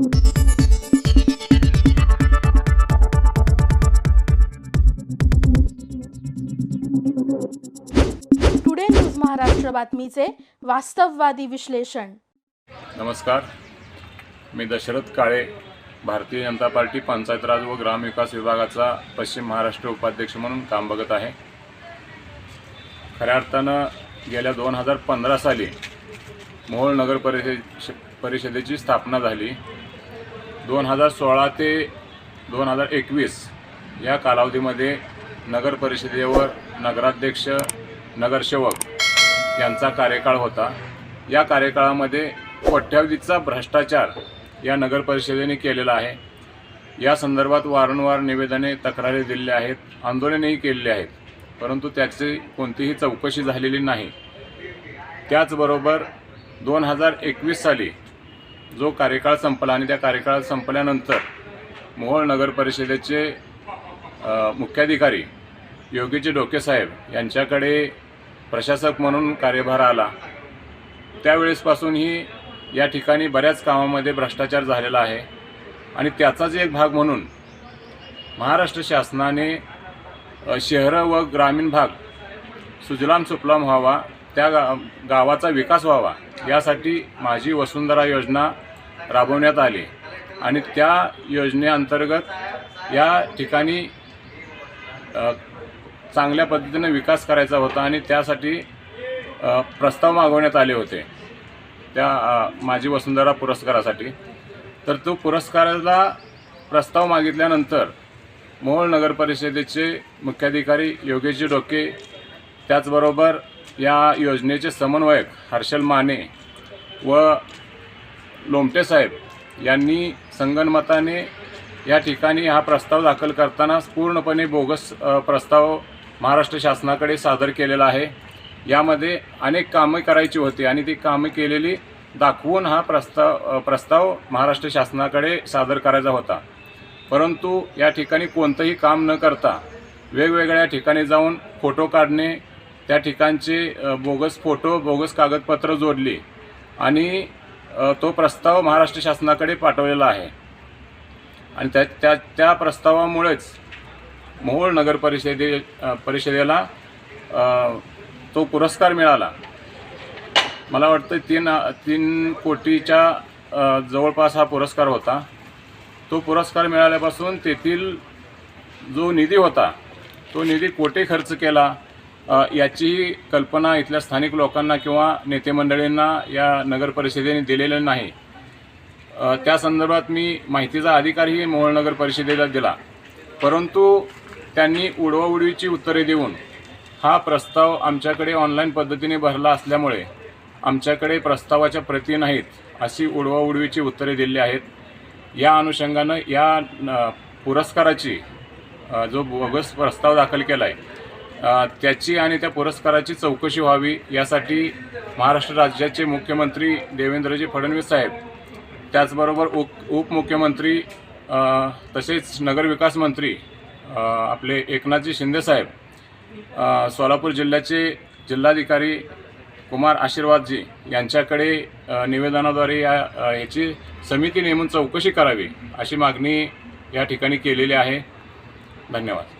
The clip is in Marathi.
टुडे न्यूज महाराष्ट्र बातमीचे वास्तववादी विश्लेषण नमस्कार. मी दशरथ काळे भारतीय जनता पार्टी पंचायत राज व ग्रामविकास विभागाचा पश्चिम महाराष्ट्र उपाध्यक्ष म्हणून काम बघत आहे. खऱ्या अर्थानं गेल्या दोन हजार पंधरा साली मोहोळ नगर परिषद परिषदेची स्थापना झाली. दोन हजार सोळा ते दोन हजार एकवीस या कालावधीमध्ये नगर परिषदेवर नगराध्यक्ष नगरसेवक यांचा कार्यकाळ होता. या कार्यकाळामध्ये कोट्यावधीचा भ्रष्टाचार या नगर परिषदेने केलेला आहे. या संदर्भात वारंवार निवेदने तक्रारी दिलेल्या आहेत आंदोलनही केलेली आहेत परंतु त्याची कोणतीही चौकशी झालेली नाही. त्याचबरोबर दोन हजार एकवीस साली जो कार्यकाळ संपला आणि त्या कार्यकाळ संपल्यानंतर मोहोळ नगर परिषदेचे मुख्याधिकारी योगीजी डोकेसाहेब यांच्याकडे प्रशासक म्हणून कार्यभार आला. त्यावेळेसपासूनही या ठिकाणी बऱ्याच कामामध्ये भ्रष्टाचार झालेला आहे आणि त्याचाच एक भाग म्हणून महाराष्ट्र शासनाने शहरं व ग्रामीण भाग सुजलाम सुफलाम व्हावा त्या गा गावाचा विकास व्हावा यासाठी माझी वसुंधरा योजना राबवण्यात आली. आणि त्या योजनेअंतर्गत या ठिकाणी चांगल्या पद्धतीने विकास करायचा होता आणि त्यासाठी प्रस्ताव मागवण्यात आले होते. त्या माझी वसुंधरा पुरस्कारासाठी. तर तो पुरस्काराला प्रस्ताव मागितल्यानंतर मोहोळ नगर परिषदेचे मुख्याधिकारी योगेशजी डोके त्याचबरोबर या योजनेचे समन्वयक हर्षल माने व लोमटे साहेब यांनी संगनमताने या ठिकाणी हा प्रस्ताव दाखल करताना पूर्णपणे बोगस प्रस्ताव महाराष्ट्र शासनाकडे सादर केलेला आहे. यामध्ये अनेक कामं करायची होती आणि ती कामं केलेली दाखवून हा प्रस्ताव प्रस्ताव महाराष्ट्र शासनाकडे सादर करायचा होता. परंतु या ठिकाणी कोणतंही काम न करता वेगवेगळ्या ठिकाणी जाऊन फोटो काढणे त्या ठिकाणचे बोगस फोटो बोगस कागदपत्र जोडली आणि तो प्रस्ताव महाराष्ट्र शासनाकडे पाठवलेला आहे. आणि त्या त्या त्या प्रस्तावामुळेच मोहोळ नगर परिषदे परिषदेला तो पुरस्कार मिळाला. मला वाटतं तीन तीन कोटीच्या जवळपास हा पुरस्कार होता. तो पुरस्कार मिळाल्यापासून तेथील जो निधी होता तो निधी कोठे खर्च केला? याची कल्पना इथल्या स्थानिक लोकांना किंवा नेतेमंडळींना या नगर परिषदेने नाही. त्या संदर्भात मी माहितीचा अधिकारही मोहोळ नगर परिषदेला दिला. परंतु त्यांनी उडवाउडवीची उत्तरे देऊन हा प्रस्ताव आमच्याकडे ऑनलाईन पद्धतीने भरला असल्यामुळे आमच्याकडे प्रस्तावाच्या प्रती नाहीत अशी उडवाउडवीची उत्तरे दिली आहेत. या अनुषंगानं या न- पुरस्काराची जो बोगस प्रस्ताव दाखल केला आहे त्याची आणि त्या पुरस्काराची चौकशी व्हावी यासाठी महाराष्ट्र राज्याचे मुख्यमंत्री देवेंद्रजी फडणवीस साहेब त्याचबरोबर उप उपमुख्यमंत्री तसेच नगरविकास मंत्री आपले एकनाथजी शिंदेसाहेब सोलापूर जिल्ह्याचे जिल्हाधिकारी कुमार आशीर्वादजी यांच्याकडे निवेदनाद्वारे या याची समिती नेमून चौकशी करावी अशी मागणी या ठिकाणी केलेली आहे. धन्यवाद.